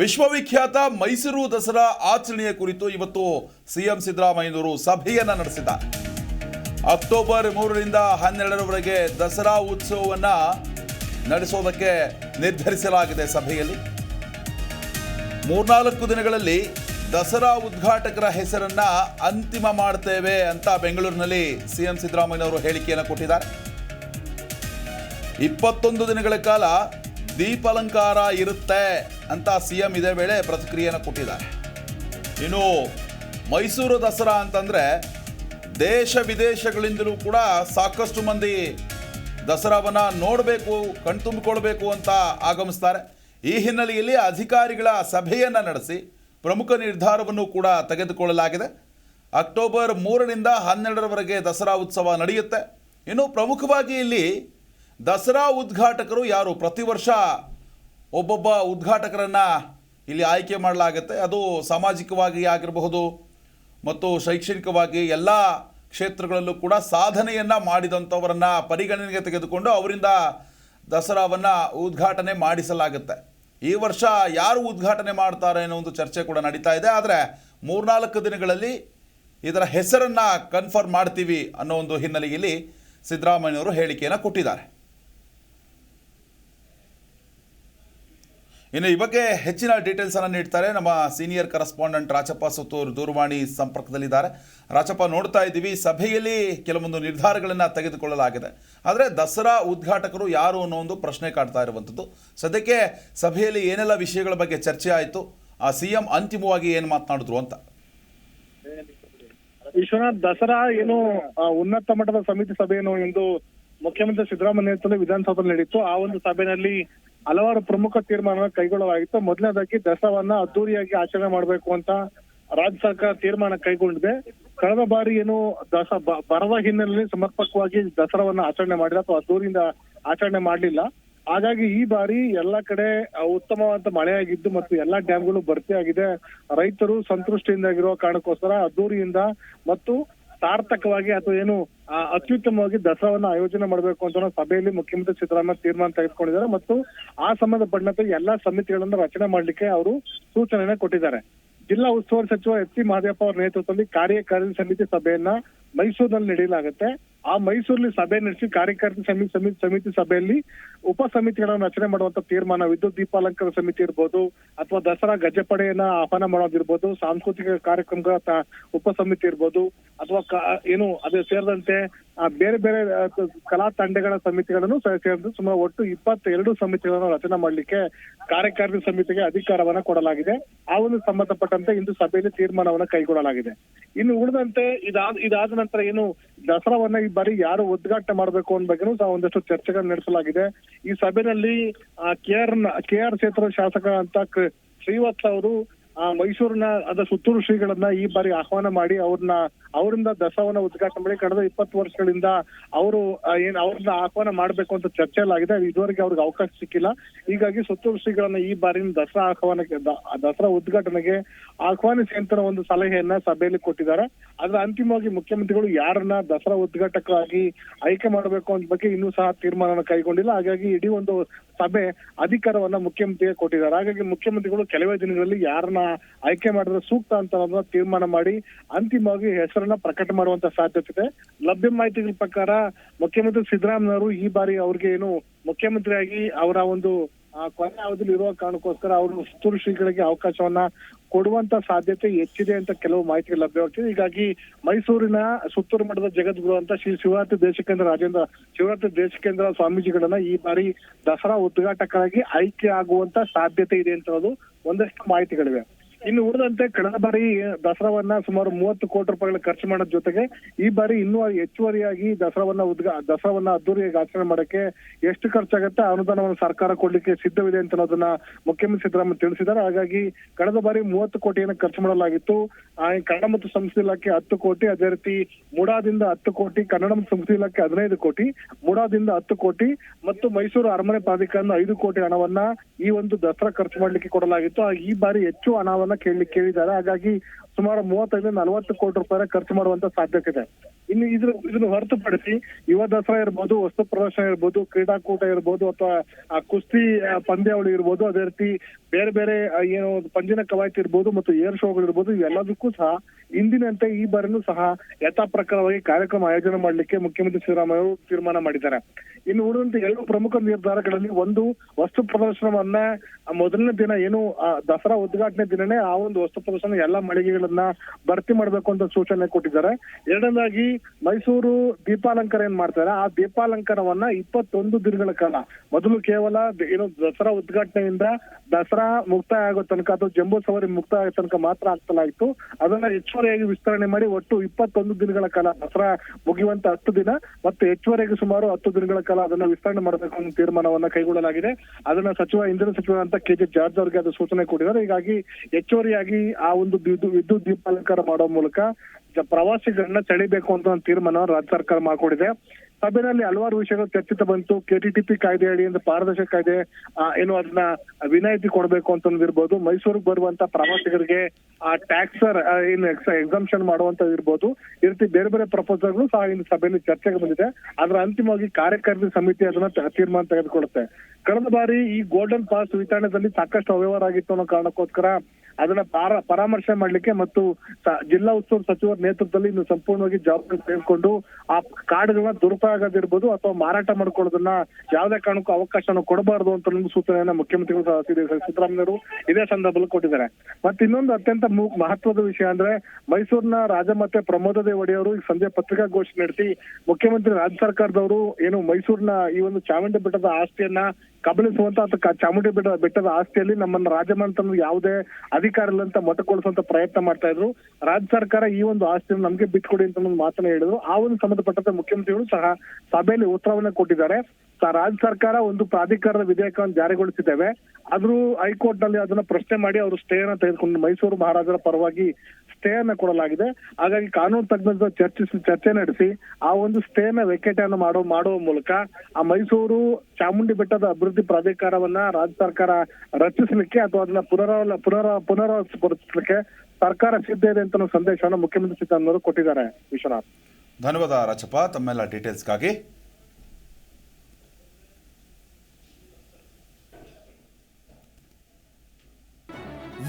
ವಿಶ್ವವಿಖ್ಯಾತ ಮೈಸೂರು ದಸರಾ ಆಚರಣೆಯ ಕುರಿತು ಇವತ್ತು ಸಿಎಂ ಸಿದ್ದರಾಮಯ್ಯನವರು ಸಭೆಯನ್ನ ನಡೆಸಿದ್ದಾರೆ. ಅಕ್ಟೋಬರ್ ಮೂರರಿಂದ ಹನ್ನೆರಡರವರೆಗೆ ದಸರಾ ಉತ್ಸವವನ್ನ ನಡೆಸೋದಕ್ಕೆ ನಿರ್ಧರಿಸಲಾಗಿದೆ ಸಭೆಯಲ್ಲಿ. ಮೂರ್ನಾಲ್ಕು ದಿನಗಳಲ್ಲಿ ದಸರಾ ಉದ್ಘಾಟಕರ ಹೆಸರನ್ನ ಅಂತಿಮ ಮಾಡ್ತೇವೆ ಅಂತ ಬೆಂಗಳೂರಿನಲ್ಲಿ ಸಿಎಂ ಸಿದ್ದರಾಮಯ್ಯನವರು ಹೇಳಿಕೆಯನ್ನು ಕೊಟ್ಟಿದ್ದಾರೆ. ಇಪ್ಪತ್ತೊಂದು ದಿನಗಳ ಕಾಲ ದೀಪಾಲಂಕಾರ ಇರುತ್ತೆ. ಅಂತ ಸಿಎಂ ಇದೇ ವೇಳೆ ಪ್ರತಿಕ್ರಿಯೆಯನ್ನು ಕೊಟ್ಟಿದ್ದಾರೆ. ಇನ್ನು ಮೈಸೂರು ದಸರಾ ಅಂತಂದರೆ ದೇಶ ವಿದೇಶಗಳಿಂದಲೂ ಕೂಡ ಸಾಕಷ್ಟು ಮಂದಿ ದಸರಾವನ್ನು ನೋಡಬೇಕು ಕಣ್ತುಂಬಿಕೊಳ್ಬೇಕು ಅಂತ ಆಗಮಿಸ್ತಾರೆ. ಈ ಹಿನ್ನೆಲೆಯಲ್ಲಿ ಅಧಿಕಾರಿಗಳ ಸಭೆಯನ್ನು ನಡೆಸಿ ಪ್ರಮುಖ ನಿರ್ಧಾರವನ್ನು ಕೂಡ ತೆಗೆದುಕೊಳ್ಳಲಾಗಿದೆ. ಅಕ್ಟೋಬರ್ ಮೂರರಿಂದ ಹನ್ನೆರಡರವರೆಗೆ ದಸರಾ ಉತ್ಸವ ನಡೆಯುತ್ತೆ. ಇನ್ನು ಪ್ರಮುಖವಾಗಿ ಇಲ್ಲಿ ದಸರಾ ಉದ್ಘಾಟಕರು ಯಾರು? ಪ್ರತಿ ವರ್ಷ ಒಬ್ಬೊಬ್ಬ ಉದ್ಘಾಟಕರನ್ನು ಇಲ್ಲಿ ಆಯ್ಕೆ ಮಾಡಲಾಗುತ್ತೆ. ಅದು ಸಾಮಾಜಿಕವಾಗಿ ಆಗಿರಬಹುದು ಮತ್ತು ಶೈಕ್ಷಣಿಕವಾಗಿ ಎಲ್ಲ ಕ್ಷೇತ್ರಗಳಲ್ಲೂ ಕೂಡ ಸಾಧನೆಯನ್ನು ಮಾಡಿದಂಥವರನ್ನು ಪರಿಗಣನೆಗೆ ತೆಗೆದುಕೊಂಡು ಅವರಿಂದ ದಸರಾವನ್ನು ಉದ್ಘಾಟನೆ ಮಾಡಿಸಲಾಗುತ್ತೆ. ಈ ವರ್ಷ ಯಾರು ಉದ್ಘಾಟನೆ ಮಾಡ್ತಾರೆ ಅನ್ನೋ ಒಂದು ಚರ್ಚೆ ಕೂಡ ನಡೀತಾ ಇದೆ. ಆದರೆ ಮೂರ್ನಾಲ್ಕು ದಿನಗಳಲ್ಲಿ ಇದರ ಹೆಸರನ್ನು ಕನ್ಫರ್ಮ್ ಮಾಡ್ತೀವಿ ಅನ್ನೋ ಒಂದು ಹಿನ್ನೆಲೆಯಲ್ಲಿ ಸಿದ್ದರಾಮಯ್ಯವರು ಹೇಳಿಕೆಯನ್ನು ಕೊಟ್ಟಿದ್ದಾರೆ. ಇನ್ನು ಈ ಬಗ್ಗೆ ಹೆಚ್ಚಿನ ಡೀಟೇಲ್ಸ್ ಅನ್ನು ನೀಡ್ತಾರೆ. ನಮ್ಮ ಸೀನಿಯರ್ ಕರೆಸ್ಪಾಂಡೆಂಟ್ ರಾಚಪ್ಪ ಸುತ್ತೂರ್ ದೂರವಾಣಿ ಸಂಪರ್ಕದಲ್ಲಿದ್ದಾರೆ. ರಾಚಪ್ಪ ನೋಡ್ತಾ ಇದ್ದೀವಿ, ಸಭೆಯಲ್ಲಿ ಕೆಲವೊಂದು ನಿರ್ಧಾರಗಳನ್ನು ತೆಗೆದುಕೊಳ್ಳಲಾಗಿದೆ. ಆದರೆ ದಸರಾ ಉದ್ಘಾಟಕರು ಯಾರು ಅನ್ನೋ ಒಂದು ಪ್ರಶ್ನೆ ಕಾಡ್ತಾ ಇರುವಂಥದ್ದು. ಸದ್ಯಕ್ಕೆ ಸಭೆಯಲ್ಲಿ ಏನೆಲ್ಲ ವಿಷಯಗಳ ಬಗ್ಗೆ ಚರ್ಚೆ ಆಯಿತು, ಆ ಸಿ ಎಂ ಅಂತಿಮವಾಗಿ ಏನು ಮಾತನಾಡಿದ್ರು ಅಂತ? ವಿಶ್ವನಾಥ್, ದಸರಾ ಏನು ಉನ್ನತ ಮಟ್ಟದ ಸಮಿತಿ ಸಭೆಯನ್ನು ಎಂದು ಮುಖ್ಯಮಂತ್ರಿ ಸಿದ್ದರಾಮಯ್ಯ ನೇತೃತ್ವದಲ್ಲಿ ವಿಧಾನಸೌಧದಲ್ಲಿ ನಡೆಯಿತು ಆ ಒಂದು ಸಭೆಯಲ್ಲಿ ಹಲವಾರು ಪ್ರಮುಖ ತೀರ್ಮಾನ ಕೈಗೊಳ್ಳಲಾಗಿತ್ತು. ಮೊದಲನೇದಾಗಿ ದಸರಾವನ್ನ ಅದ್ದೂರಿಯಾಗಿ ಆಚರಣೆ ಮಾಡಬೇಕು ಅಂತ ರಾಜ್ಯ ಸರ್ಕಾರ ತೀರ್ಮಾನ ಕೈಗೊಂಡಿದೆ. ಕಳೆದ ಬಾರಿ ಏನು ದಸ ಬರದ ಹಿನ್ನೆಲೆಯಲ್ಲಿ ಸಮರ್ಪಕವಾಗಿ ದಸರಾವನ್ನ ಆಚರಣೆ ಮಾಡಿಲ್ಲ ಅಥವಾ ಅದ್ದೂರಿಯಿಂದ ಆಚರಣೆ ಮಾಡಲಿಲ್ಲ. ಹಾಗಾಗಿ ಈ ಬಾರಿ ಎಲ್ಲ ಕಡೆ ಉತ್ತಮವಾದ ಮಳೆಯಾಗಿದ್ದು ಮತ್ತು ಎಲ್ಲಾ ಡ್ಯಾಮ್ಗಳು ಭರ್ತಿಯಾಗಿದೆ. ರೈತರು ಸಂತೃಷ್ಟಿಯಿಂದಾಗಿರುವ ಕಾರಣಕ್ಕೋಸ್ಕರ ಅದ್ದೂರಿಯಿಂದ ಮತ್ತು ಸಾರ್ಥಕವಾಗಿ ಅಥವಾ ಏನು ಅತ್ಯುತ್ತಮವಾಗಿ ದಸರಾವನ್ನ ಆಯೋಜನೆ ಮಾಡಬೇಕು ಅಂತ ಸಭೆಯಲ್ಲಿ ಮುಖ್ಯಮಂತ್ರಿ ಸಿದ್ದರಾಮಯ್ಯ ತೀರ್ಮಾನ ತೆಗೆದುಕೊಂಡಿದ್ದಾರೆ ಮತ್ತು ಆ ಸಂಬಂಧಪಟ್ಟಂತೆ ಎಲ್ಲಾ ಸಮಿತಿಗಳನ್ನ ರಚನೆ ಮಾಡಲಿಕ್ಕೆ ಅವರು ಸೂಚನೆಯನ್ನ ಕೊಟ್ಟಿದ್ದಾರೆ. ಜಿಲ್ಲಾ ಉಸ್ತುವಾರಿ ಸಚಿವ ಎಸ್ ಸಿ ಮಹದೇವಪ್ಪ ಅವರ ನೇತೃತ್ವದಲ್ಲಿ ಕಾರ್ಯಕಾರಿಣಿ ಸಮಿತಿ ಸಭೆಯನ್ನ ಮೈಸೂರಿನಲ್ಲಿ ನಡೆಯಲಾಗುತ್ತೆ. ಆ ಮೈಸೂರಲ್ಲಿ ಸಭೆ ನಡೆಸಿ ಕಾರ್ಯಕಾರಿಣಿ ಸಮಿತಿ ಸಮಿತಿ ಸಮಿತಿ ಸಭೆಯಲ್ಲಿ ಉಪ ಸಮಿತಿಗಳನ್ನು ರಚನೆ ಮಾಡುವಂತ ತೀರ್ಮಾನ. ವಿದ್ಯುತ್ ದೀಪಾಲಂಕಾರ ಸಮಿತಿ ಇರ್ಬೋದು ಅಥವಾ ದಸರಾ ಗಜಪಡೆಯನ್ನ ಆಹ್ವಾನ ಮಾಡೋದಿರ್ಬೋದು, ಸಾಂಸ್ಕೃತಿಕ ಕಾರ್ಯಕ್ರಮಗಳ ಉಪ ಸಮಿತಿ ಇರ್ಬೋದು, ಅಥವಾ ಏನು, ಅದೇ ಸೇರಿದಂತೆ ಬೇರೆ ಬೇರೆ ಕಲಾ ತಂಡಗಳ ಸಮಿತಿಗಳನ್ನು ಸೇರಿದಂತೆ ಸೇರಿದು ಸುಮಾರು ಒಟ್ಟು ಇಪ್ಪತ್ತೆರಡು ಸಮಿತಿಗಳನ್ನು ರಚನೆ ಮಾಡಲಿಕ್ಕೆ ಕಾರ್ಯಕಾರಿಣಿ ಸಮಿತಿಗೆ ಅಧಿಕಾರವನ್ನ ಕೊಡಲಾಗಿದೆ. ಆ ಒಂದು ಸಂಬಂಧಪಟ್ಟಂತೆ ಇಂದು ಸಭೆಯಲ್ಲಿ ತೀರ್ಮಾನವನ್ನ ಕೈಗೊಳ್ಳಲಾಗಿದೆ. ಇನ್ನು ಉಳಿದಂತೆ ಇದಾದ ಇದಾದ ನಂತರ ಏನು ದಸರಾವನ್ನ ಬಾರಿ ಯಾರು ಉದ್ಘಾಟನೆ ಮಾಡಬೇಕು ಅನ್ನೋ ಬಗ್ಗೆ ಸಹ ಒಂದಷ್ಟು ಚರ್ಚೆಗಳನ್ನು ನಡೆಸಲಾಗಿದೆ. ಈ ಸಭೆಯಲ್ಲಿ ಕೆ ಆರ್ ಕೆ ಆರ್ ಕ್ಷೇತ್ರದ ಶಾಸಕ ಅಂತ ಶ್ರೀವತ್ಸ ಅವರು ಮೈಸೂರಿನ, ಅದ ಸುತ್ತೂರು ಶ್ರೀಗಳನ್ನ ಈ ಬಾರಿ ಆಹ್ವಾನ ಮಾಡಿ ಅವ್ರನ್ನ, ಅವರಿಂದ ದಸರಾವನ್ನ ಉದ್ಘಾಟನೆ ಮಾಡಿ ಕಳೆದ ಇಪ್ಪತ್ತು ವರ್ಷಗಳಿಂದ ಅವರು ಏನ್, ಅವ್ರನ್ನ ಆಹ್ವಾನ ಮಾಡ್ಬೇಕು ಅಂತ ಚರ್ಚೆಲಾಗಿದೆ ಇದುವರೆಗೆ ಅವ್ರಿಗೆ ಅವಕಾಶ ಸಿಕ್ಕಿಲ್ಲ. ಹೀಗಾಗಿ ಸುತ್ತೂರು ಶ್ರೀಗಳನ್ನ ಈ ಬಾರಿನ ದಸರಾ ಆಹ್ವಾನಕ್ಕೆ ದಸರಾ ಉದ್ಘಾಟನೆಗೆ ಆಹ್ವಾನಿಸಿ ಅಂತ ಒಂದು ಸಲಹೆಯನ್ನ ಸಭೆಯಲ್ಲಿ ಕೊಟ್ಟಿದ್ದಾರೆ. ಆದ್ರೆ ಅಂತಿಮವಾಗಿ ಮುಖ್ಯಮಂತ್ರಿಗಳು ಯಾರನ್ನ ದಸರಾ ಉದ್ಘಾಟಕರಾಗಿ ಆಯ್ಕೆ ಮಾಡಬೇಕು ಅಂತ ಬಗ್ಗೆ ಇನ್ನೂ ಸಹ ತೀರ್ಮಾನ ಕೈಗೊಂಡಿಲ್ಲ. ಹಾಗಾಗಿ ಇಡೀ ಒಂದು ಸಭೆ ಅಧಿಕಾರವನ್ನ ಮುಖ್ಯಮಂತ್ರಿಗೆ ಕೊಟ್ಟಿದ್ದಾರೆ. ಹಾಗಾಗಿ ಮುಖ್ಯಮಂತ್ರಿಗಳು ಕೆಲವೇ ದಿನಗಳಲ್ಲಿ ಯಾರನ್ನ ಆಯ್ಕೆ ಮಾಡಿದ್ರೆ ಸೂಕ್ತ ಅಂತ ಅನ್ನೋದನ್ನ ತೀರ್ಮಾನ ಮಾಡಿ ಅಂತಿಮವಾಗಿ ಹೆಸರನ್ನ ಪ್ರಕಟ ಮಾಡುವಂತ ಸಾಧ್ಯತೆ ಇದೆ. ಲಭ್ಯ ಮಾಹಿತಿಗಳ ಪ್ರಕಾರ ಮುಖ್ಯಮಂತ್ರಿ ಸಿದ್ದರಾಮಯ್ಯವರು ಈ ಬಾರಿ ಅವ್ರಿಗೆ ಏನು ಮುಖ್ಯಮಂತ್ರಿಯಾಗಿ ಅವರ ಒಂದು ಕೊನೆ ಅವಧಿಯಲ್ಲಿ ಇರುವ ಕಾರಣಕ್ಕೋಸ್ಕರ ಅವರು ಸುತ್ತೂರು ಶ್ರೀಗಳಿಗೆ ಅವಕಾಶವನ್ನ ಕೊಡುವಂತ ಸಾಧ್ಯತೆ ಹೆಚ್ಚಿದೆ ಅಂತ ಕೆಲವು ಮಾಹಿತಿ ಲಭ್ಯವಾಗ್ತಿದೆ ಹೀಗಾಗಿ ಮೈಸೂರಿನ ಸುತ್ತೂರು ಮಠದ ಜಗದ್ಗುರು ಅಂತ ಶ್ರೀ ಶಿವರಾತ್ರಿ ದೇಶಕೇಂದ್ರ ರಾಜೇಂದ್ರ, ಶಿವರಾತ್ರಿ ದೇಶಕೇಂದ್ರ ಸ್ವಾಮೀಜಿಗಳನ್ನ ಈ ಬಾರಿ ದಸರಾ ಉದ್ಘಾಟಕರಾಗಿ ಆಯ್ಕೆ ಆಗುವಂತ ಸಾಧ್ಯತೆ ಇದೆ ಅಂತ ಒಂದಷ್ಟು ಮಾಹಿತಿಗಳಿವೆ. ಇನ್ನು ಉಳಿದಂತೆ ಕಳೆದ ಬಾರಿ ದಸರಾವನ್ನ ಸುಮಾರು ಮೂವತ್ತು ಕೋಟಿ ರೂಪಾಯಿಗಳ ಖರ್ಚು ಮಾಡೋದ್ ಜೊತೆಗೆ ಈ ಬಾರಿ ಇನ್ನೂ ಹೆಚ್ಚುವರಿಯಾಗಿ ದಸರಾವನ್ನ ಉದ್ಘಾ, ದಸರಾವನ್ನ ಅದ್ದೂರಿಯಾಗಿ ಆಚರಣೆ ಮಾಡಕ್ಕೆ ಎಷ್ಟು ಖರ್ಚಾಗತ್ತೆ ಅನುದಾನವನ್ನು ಸರ್ಕಾರ ಕೊಡ್ಲಿಕ್ಕೆ ಸಿದ್ಧವಿದೆ ಅಂತ ಅನ್ನೋದನ್ನ ಮುಖ್ಯಮಂತ್ರಿ ಸಿದ್ದರಾಮಯ್ಯ ತಿಳಿಸಿದ್ದಾರೆ. ಹಾಗಾಗಿ ಕಳೆದ ಬಾರಿ ಮೂವತ್ತು ಕೋಟಿಯನ್ನು ಖರ್ಚು ಮಾಡಲಾಗಿತ್ತು. ಕನ್ನಡ ಮತ್ತು ಸಂಸ್ಕೃತಿ ಇಲಾಖೆ ಹತ್ತು ಕೋಟಿ, ಅದೇ ರೀತಿ ಮುಡಾದಿಂದ ಹತ್ತು ಕೋಟಿ, ಕನ್ನಡ ಮತ್ತು ಸಂಸ್ಕೃತಿ ಇಲಾಖೆ ಹದಿನೈದು ಕೋಟಿ, ಮುಡಾದಿಂದ ಹತ್ತು ಕೋಟಿ ಮತ್ತು ಮೈಸೂರು ಅರಮನೆ ಪ್ರಾಧಿಕಾರದ ಐದು ಕೋಟಿ ಹಣವನ್ನ ಈ ಒಂದು ದಸರಾ ಖರ್ಚು ಮಾಡ್ಲಿಕ್ಕೆ ಕೊಡಲಾಗಿತ್ತು. ಈ ಬಾರಿ ಹೆಚ್ಚು ಹಣವನ್ನ ಕೇಳಲಿಕ್ಕೆ ಕೇಳಿದ್ದಾರೆ ಹಾಗಾಗಿ ಸುಮಾರು ಮೂವತ್ತೈದು ನಲವತ್ತು ಕೋಟಿ ರೂಪಾಯಿ ಖರ್ಚು ಮಾಡುವಂತ ಸಾಧ್ಯತೆ ಇದೆ ಇನ್ನು ಇದ್ರ ಇದನ್ನ ಹೊರತುಪಡಿಸಿ ಯುವ ದಸರಾ ಇರ್ಬೋದು, ವಸ್ತು ಪ್ರದರ್ಶನ ಇರ್ಬೋದು, ಕ್ರೀಡಾಕೂಟ ಇರ್ಬೋದು ಅಥವಾ ಕುಸ್ತಿ ಪಂದ್ಯಾವಳಿ ಇರ್ಬೋದು, ಅದೇ ರೀತಿ ಬೇರೆ ಬೇರೆ ಏನು ಪಂಜಿನ ಕವಾಯತ್ ಇರ್ಬೋದು ಮತ್ತು ಏರ್ ಶೋಗಳು ಇರ್ಬೋದು, ಇವೆಲ್ಲದಕ್ಕೂ ಸಹ ಇಂದಿನಂತೆ ಈ ಬಾರಿನೂ ಸಹ ಯಥಾಪ್ರಕಾರವಾಗಿ ಕಾರ್ಯಕ್ರಮ ಆಯೋಜನೆ ಮಾಡಲಿಕ್ಕೆ ಮುಖ್ಯಮಂತ್ರಿ ಸಿದ್ದರಾಮಯ್ಯ ತೀರ್ಮಾನ ಮಾಡಿದ್ದಾರೆ. ಇನ್ನು ಉಳಿದಂತೆ ಎರಡು ಪ್ರಮುಖ ನಿರ್ಧಾರಗಳಲ್ಲಿ ಒಂದು ವಸ್ತು ಪ್ರದರ್ಶನವನ್ನ ಮೊದಲನೇ ದಿನ ಏನು ದಸರಾ ಉದ್ಘಾಟನೆ ದಿನನೇ ಆ ಒಂದು ವಸ್ತು ಪ್ರದರ್ಶನ ಎಲ್ಲಾ ಮಳಿಗೆಗಳನ್ನ ಭರ್ತಿ ಮಾಡಬೇಕು ಅಂತ ಸೂಚನೆ ಕೊಟ್ಟಿದ್ದಾರೆ. ಎರಡನೇದಾಗಿ, ಮೈಸೂರು ದೀಪಾಲಂಕಾರ ಏನ್ ಮಾಡ್ತಾರೆ, ಆ ದೀಪಾಲಂಕಾರವನ್ನ ಇಪ್ಪತ್ತೊಂದು ದಿನಗಳ ಕಾಲ, ಮೊದಲು ಕೇವಲ ಏನು ದಸರಾ ಉದ್ಘಾಟನೆಯಿಂದ ದಸರಾ ಮುಕ್ತಾಯ ಆಗೋ ತನಕ ಅಥವಾ ಜಂಬೂ ಸವಾರಿ ಮುಕ್ತಾಯ ಆಗೋ ತನಕ ಮಾತ್ರ ಆಗ್ತಲಾಗಿತ್ತು ಅದನ್ನ ಹೆಚ್ಚುವರಿಯಾಗಿ ವಿಸ್ತರಣೆ ಮಾಡಿ ಒಟ್ಟು ಇಪ್ಪತ್ತೊಂದು ದಿನಗಳ ಕಾಲ ದಸರಾ ಮುಗಿಯುವಂತ ಹತ್ತು ದಿನ, ಮತ್ತೆ ಹೆಚ್ಚುವರಿಯಾಗಿ ಸುಮಾರು ಹತ್ತು ದಿನಗಳ ಕಾಲ ಅದನ್ನ ವಿಸ್ತರಣೆ ಮಾಡಬೇಕು ಅನ್ನೋ ತೀರ್ಮಾನವನ್ನ ಕೈಗೊಳ್ಳಲಾಗಿದೆ. ಅದನ್ನ ಸಚಿವ, ಇಂಧನ ಸಚಿವರಂತ ಕೆ ಜೆ ಜಾರ್ಜ್ ಅವರಿಗೆ ಅದು ಸೂಚನೆ ಕೊಟ್ಟಿದ್ದಾರೆ. ಹೀಗಾಗಿ ಹೆಚ್ಚುವರಿಯಾಗಿ ಆ ಒಂದು ವಿದ್ಯುತ್ ದೀಪಾಲಂಕಾರ ಮಾಡೋ ಮೂಲಕ ಪ್ರವಾಸಿಗರನ್ನ ಸೆಳಿಬೇಕು ಅಂತ ಒಂದು ತೀರ್ಮಾನ ರಾಜ್ಯ ಸರ್ಕಾರ ಮಾಡಿಕೊಂಡಿದೆ. ಸಭೆಯಲ್ಲಿ ಹಲವಾರು ವಿಷಯಗಳು ಚರ್ಚಿತ ಬಂತು. ಕೆಟಿಟಿಪಿ ಕಾಯ್ದೆ ಅಡಿಯಿಂದ ಪಾರದರ್ಶಕ ಕಾಯ್ದೆ ಏನು ಅದನ್ನ ವಿನಾಯಿತಿ ಕೊಡಬೇಕು ಅಂತ ಇರ್ಬೋದು ಮೈಸೂರಿಗೆ ಬರುವಂತ ಪ್ರವಾಸಿಗರಿಗೆ ಆ ಟ್ಯಾಕ್ಸ್ ಏನು ಎಕ್ಸಾಮ್ಷನ್ ಮಾಡುವಂತ ಇರ್ಬೋದು. ಈ ರೀತಿ ಬೇರೆ ಬೇರೆ ಪ್ರಪೋಸಲ್ಗಳು ಸಹ ಇನ್ನು ಸಭೆಯಲ್ಲಿ ಚರ್ಚೆಗೆ ಬಂದಿದೆ. ಅದರ ಅಂತಿಮವಾಗಿ ಕಾರ್ಯಕಾರಿಣಿ ಸಮಿತಿ ಅದನ್ನ ತೀರ್ಮಾನ ತೆಗೆದುಕೊಳ್ಳುತ್ತೆ. ಕಳೆದ ಬಾರಿ ಈ ಗೋಲ್ಡನ್ ಪಾಸ್ ವಿತರಣೆಯಲ್ಲಿ ಸಾಕಷ್ಟು ಅವ್ಯವಹಾರ ಆಗಿತ್ತು ಅನ್ನೋ ಕಾರಣಕ್ಕೋಸ್ಕರ ಅದನ್ನ ಪಾರ, ಪರಾಮರ್ಶೆ ಮಾಡ್ಲಿಕ್ಕೆ ಮತ್ತು ಜಿಲ್ಲಾ ಉಸ್ತುವಾರಿ ಸಚಿವರ ನೇತೃತ್ವದಲ್ಲಿ ಇನ್ನು ಸಂಪೂರ್ಣವಾಗಿ ಜವಾಬ್ದಾರಿ ತೆಗೆದುಕೊಂಡು ಆ ಕಾರ್ಡ್ಗಳನ್ನ ದುರುಪಯೋಗ ಆಗಿರ್ಬೋದು ಅಥವಾ ಮಾರಾಟ ಮಾಡ್ಕೊಳ್ಳೋದನ್ನ ಯಾವುದೇ ಕಾರಣಕ್ಕೂ ಅವಕಾಶನ ಕೊಡಬಾರದು ಅಂತ ಸೂಚನೆಯನ್ನ ಮುಖ್ಯಮಂತ್ರಿಗಳು ಸಿದ್ದರಾಮಯ್ಯವರು ಇದೇ ಸಂದರ್ಭದಲ್ಲಿ ಕೊಟ್ಟಿದ್ದಾರೆ. ಮತ್ತೆ ಇನ್ನೊಂದು ಅತ್ಯಂತ ಮಹತ್ವದ ವಿಷಯ ಅಂದ್ರೆ ಮೈಸೂರಿನ ರಾಜಮಾತೆ ಪ್ರಮೋದ ಒಡೆಯವರು ಈಗ ಸಂಜೆ ಪತ್ರಿಕಾಗೋಷ್ಠಿ ನಡೆಸಿ ಮುಖ್ಯಮಂತ್ರಿ ರಾಜ್ಯ ಸರ್ಕಾರದವರು ಏನು ಮೈಸೂರಿನ ಈ ಒಂದು ಚಾಮುಂಡಿ ಬೆಟ್ಟದ ಆಸ್ತಿಯನ್ನ ಕಬಳಿಸುವಂತ ಅಥವಾ ಚಾಮುಂಡಿ ಬೆಟ್ಟ, ಬೆಟ್ಟದ ಆಸ್ತಿಯಲ್ಲಿ ನಮ್ಮನ್ನ ರಾಜಮಂತ್ರಿ ಯಾವುದೇ ಅಧಿಕಾರ ಇಲ್ಲ ಅಂತ ಪ್ರಯತ್ನ ಮಾಡ್ತಾ ಇದ್ರು. ರಾಜ್ಯ ಸರ್ಕಾರ ಈ ಒಂದು ಆಸ್ತಿಯನ್ನು ನಮ್ಗೆ ಬಿಟ್ಕೊಡಿ ಅಂತ ಒಂದು ಮಾತನ್ನ ಹೇಳಿದ್ರು. ಆ ಒಂದು ಸಂಬಂಧಪಟ್ಟಂತೆ ಮುಖ್ಯಮಂತ್ರಿಗಳು ಸಹ ಸಭೆಯಲ್ಲಿ ಉತ್ತರವನ್ನ ಕೊಟ್ಟಿದ್ದಾರೆ. ರಾಜ್ಯ ಸರ್ಕಾರ ಒಂದು ಪ್ರಾಧಿಕಾರದ ವಿಧೇಯಕವನ್ನು ಜಾರಿಗೊಳಿಸಿದ್ದೇವೆ. ಆದ್ರೂ ಹೈಕೋರ್ಟ್ನಲ್ಲಿ ಅದನ್ನ ಪ್ರಶ್ನೆ ಮಾಡಿ ಅವರು ಸ್ಟೇ ಅನ್ನ ತೆಗೆದುಕೊಂಡು ಮೈಸೂರು ಮಹಾರಾಜರ ಪರವಾಗಿ ಸ್ಟೇ ಅನ್ನ ಕೊಡಲಾಗಿದೆ. ಹಾಗಾಗಿ ಕಾನೂನು ತಜ್ಞರ ಚರ್ಚಿಸಿ ಚರ್ಚೆ ನಡೆಸಿ ಆ ಒಂದು ಸ್ಟೇ ನ ವೆಕೆಟ್ ಅನ್ನು ಮಾಡೋ, ಮಾಡುವ ಮೂಲಕ ಆ ಮೈಸೂರು ಚಾಮುಂಡಿ ಬೆಟ್ಟದ ಅಭಿವೃದ್ಧಿ ಪ್ರಾಧಿಕಾರವನ್ನ ರಾಜ್ಯ ಸರ್ಕಾರ ರಚಿಸಲಿಕ್ಕೆ ಅಥವಾ ಅದನ್ನ ಪುನರಾವಲ, ಪುನರ, ಪುನರಾವರ್ತಿಸಲಿಕ್ಕೆ ಸರ್ಕಾರ ಸಿದ್ಧ ಇದೆ ಅಂತ ಸಂದೇಶವನ್ನು ಮುಖ್ಯಮಂತ್ರಿ ಸಿದ್ದರಾಮಯ್ಯ ಕೊಟ್ಟಿದ್ದಾರೆ. ವಿಶ್ವನಾಥ್. ಧನ್ಯವಾದ ರಾಜಪ್ಪ. ತಮ್ಮೆಲ್ಲ ಡೀಟೇಲ್ಸ್ಗಾಗಿ